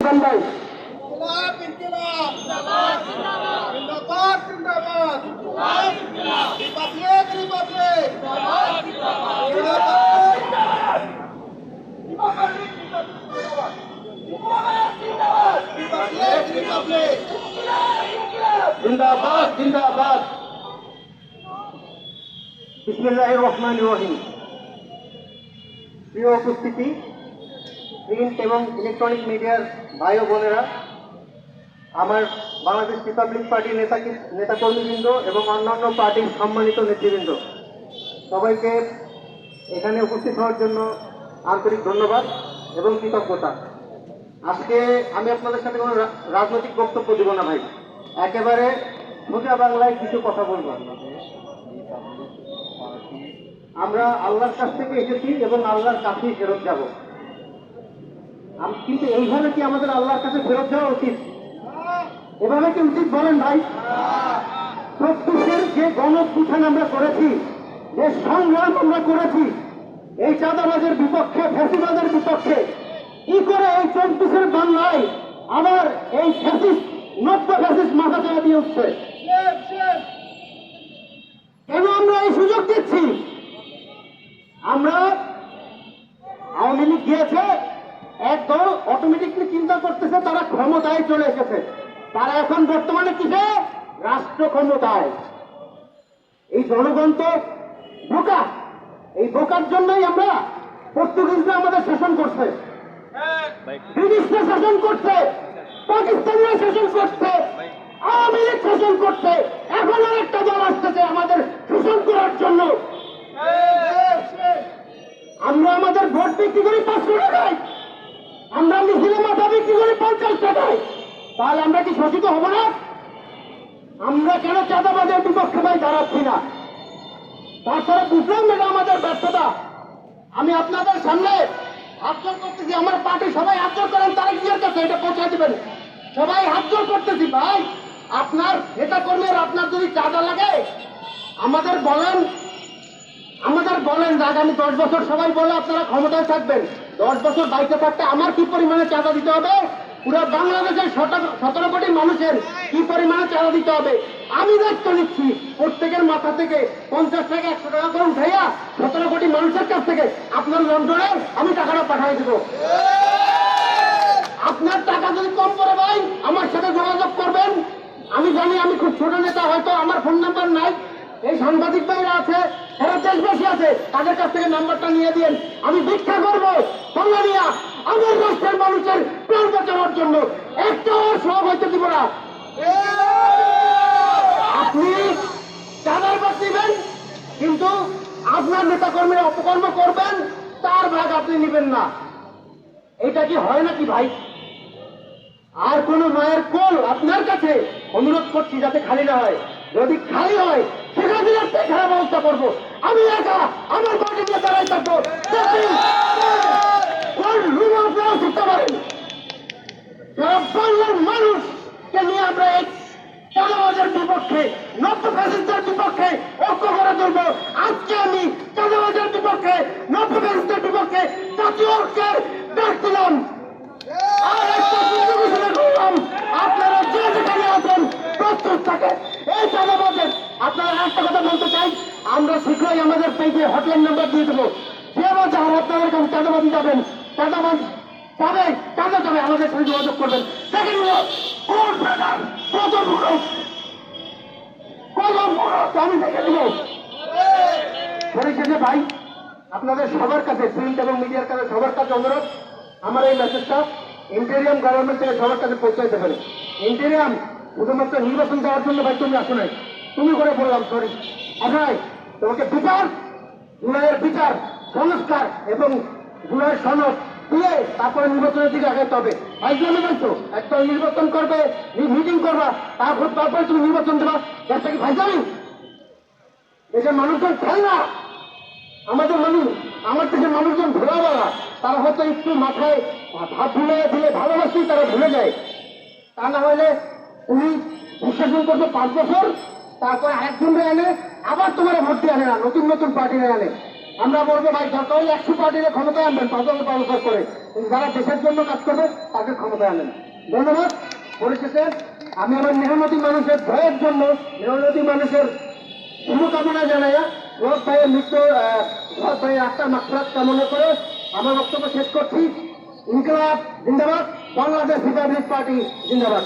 ভাই ইনকিলাব ইনকিলাব জিন্দাবাদ জিন্দাবাদ জিন্দাবাদ জিন্দাবাদ রিপাবলিক রিপাবলিক জিন্দাবাদ জিন্দাবাদ রিপাবলিক রিপাবলিক জিন্দাবাদ জিন্দাবাদ বিসমিল্লাহ রহমান রহিম প্রিয় উপস্থিতি print এবং ইলেকট্রনিক মিডিয়ার ভাই ও বোনেরা, আমার বাংলাদেশ রিপাবলিক পার্টির নেতা নেতাকর্মীবৃন্দ এবং অন্যান্য পার্টির সম্মানিত নেতৃবৃন্দ, সবাইকে এখানে উপস্থিত হওয়ার জন্য আন্তরিক ধন্যবাদ এবং কৃতজ্ঞতা। আজকে আমি আপনাদের সাথে কোনো রাজনৈতিক বক্তব্য দিব না ভাই। একেবারে সোজা বাংলায় কিছু কথা বলব। আমরা আল্লাহর কাছ থেকে এসেছি এবং আল্লাহর কাছেই ফেরত যাব। কিন্তু এইভাবে কি আমাদের আল্লাহর কাছে ফেরত যাওয়া উচিত? এভাবে কি উচিত বলেন ভাই? প্রত্যুষের যে গণপুঠান আমরা করেছি, যে সংগ্রাম আমরা করেছি, এই চাঁদাবাজের বিপক্ষে, ফ্যাসিবাদের বিপক্ষে, কি করে এই চব্বিশের বাংলায় আবার এই ফ্যাসিস্ট, নব্য ফ্যাসিস্ট মাথা চালা দিয়ে উঠছে শেষ শেষ কেন আমরা এই সুযোগ দিচ্ছি আমরা আওয়ামী লীগ গিয়েছে একদল অটোমেটিকলি চিন্তা করতেছে, তারা ক্ষমতায় চলে এসেছে। তারা এখন বর্তমানে কিসে? রাষ্ট্র ক্ষমতায়। এই জনগণ তো বোকা। এই বোকার জন্যই আমরা পর্তুগিজরা আমাদের শাসন করছে। ব্রিটিশরা শাসন করছে। পাকিস্তানিরা শাসন করছে। আওয়ামী লীগ শাসন করছে। এখন আর একটা দল আসতেছে আমাদের শোষণ করার জন্য। আমরা আমাদের ভোট বিক্রি করি পাঁচশো টাকায়। আমরা মিছিলে মাথা বিক্রি করি পঞ্চাশ টাকায়, তাহলে আমরা কি শোষিত হব না? আমরা কেন চাঁদাবাজের বিপক্ষে ভাই দাঁড়াচ্ছি না? তারপরে বুঝলাম এটা আমাদের ব্যর্থতা। আমি আপনাদের সামনে হাত জোর করতেছি, আমার পার্টি সবাই হাত করেন, তারা নিজের কাছে এটা পৌঁছে দেবেন। সবাই হাতজোর করতেছি ভাই। আপনার নেতা কর্মীর আপনার যদি চাঁদা লাগে, আমাদের বলেন আমাদের বলেন আগামী দশ বছর সবাই বলে আপনারা ক্ষমতায় থাকবেন। দশ বছর দায়িত্ব থাকতে আমার কি পরিমাণে চাঁদা দিতে হবে? পুরো বাংলাদেশের সতেরো- কোটি মানুষের কি পরিমাণে চাঁদা দিতে হবে? আমি দায়িত্ব নিচ্ছি প্রত্যেকের মাথা থেকে পঞ্চাশ টাকা একশো টাকা করে উঠাইয়া সতেরো কোটি মানুষের কাছ থেকে আপনার লন্ডনে আমি টাকাটা পাঠিয়ে দেবো। আপনার টাকা যদি কম করে ভাই, আমার সাথে যোগাযোগ করবেন। আমি জানি আমি খুব ছোট নেতা, হয়তো আমার ফোন নাম্বার নাই। এই সাংবাদিক ভাইরা আছে সারা দেশবাসী আছে, তাদের কাছ থেকে নাম্বারটা নিয়ে দিন আমি ভিক্ষা করব বাংলানিয়া আমার রাষ্ট্রের মানুষের প্রাণ বাঁচানোর জন্য একটা সব হইতে দিব না। আপনি চাঁদার বাদ দিবেন, কিন্তু আপনার নেতা কর্মীরা অপকর্ম করবেন, তার ভাগ আপনি নেবেন না। এটা কি হয় নাকি ভাই? আর কোন মায়ের কোল আপনার কাছে? অনুরোধ করছি যাতে খালি না হয়। যদি খালি হয় সেখানে একা, আমার এই চাঁদাবাজের বিপক্ষে, নব্য ফ্যাসিস্টের বিপক্ষে ঐক্য করে তুলবো, আজকে আমি চাঁদাবাজের বিপক্ষে নব্য ফ্যাসিস্টের বিপক্ষে জাতীয় ঐক্যের ডাক দিলাম আর একটা যুদ্ধ ঘোষণা করলাম আপনারা যে যেখানে আছেন প্রস্তুত থাকেন এই চাঁদাবাজের আপনারা একটা কথা বলতে চাই। আমরা শীঘ্রই আমাদের পেজে হটলাইন নাম্বার দিয়ে দেবো। যে বা যারা আপনাদের কাছে চাঁদাবাজি যাবেন চাঁদাবাজ তবে চাঁদা যাবে আমাদের সাথে যোগাযোগ করবেন। সেকেন্ড হলো কোন ব্যাটার প্রথম হলো কলম আমি দেখে দেবো পরিশেষে ভাই, আপনাদের সবার কাছে এবং মিডিয়ার কাছে সবার কাছে আমার এই মেসেজটা ইন্টেরিয়াম থেকে সবার কাছে পৌঁছাইতে পারে। ইন্টেরিয়াম শুধুমাত্র নির্বাচন দেওয়ার জন্য ভাই তুমি আসো নাই। তুমি করে বললাম সরি আসাই তোমাকে বিচার, জুলাইয়ের বিচার, সংস্কার এবং জুলাইয়ের সনদ দিয়ে তারপরে নির্বাচনের দিকে আগাইতে হবে। ফাইজলামে বলছো একটা নির্বাচন করবে মিটিং করবা, তারপর তারপরে তুমি নির্বাচন দেবা। দেশটা কি ফাইজলামি দেশের মানুষজন খায় না। আমাদের মানুষ, আমার দেশের মানুষজন ভোলাবেলা। তারা হয়তো একটু মাথায় ভাব ভুলে দিলে ভালোবাসি, তারা ভুলে যায়। তা না হলে তুমি শাসন করবে পাঁচ বছর, তারপর আরেকজন এনে আবার তোমার ভোট দিয়ে আনে না, নতুন নতুন পার্টি আনে। আমরা বলব, ভাই, দরকার একশো পার্টির ক্ষমতায় আনবেন পাঁচজনের পালসার করে। যারা দেশের জন্য কাজ করবে তাকে ক্ষমতায় আনেন। ধন্যবাদ। পরিশেষে আমি আমার মেহনতি মানুষের ভয়ের জন্য, মেহনতি মানুষের শুভকামনা জানাই। রোজ ভাইয়ের মৃত্যু রোজ ভাইয়ের আত্মার মাত্রাত কামনা করে আমার বক্তব্য শেষ করছি। ইনকলাব জিন্দাবাদ। বাংলাদেশ রিপাবলিক পার্টি জিন্দাবাদ।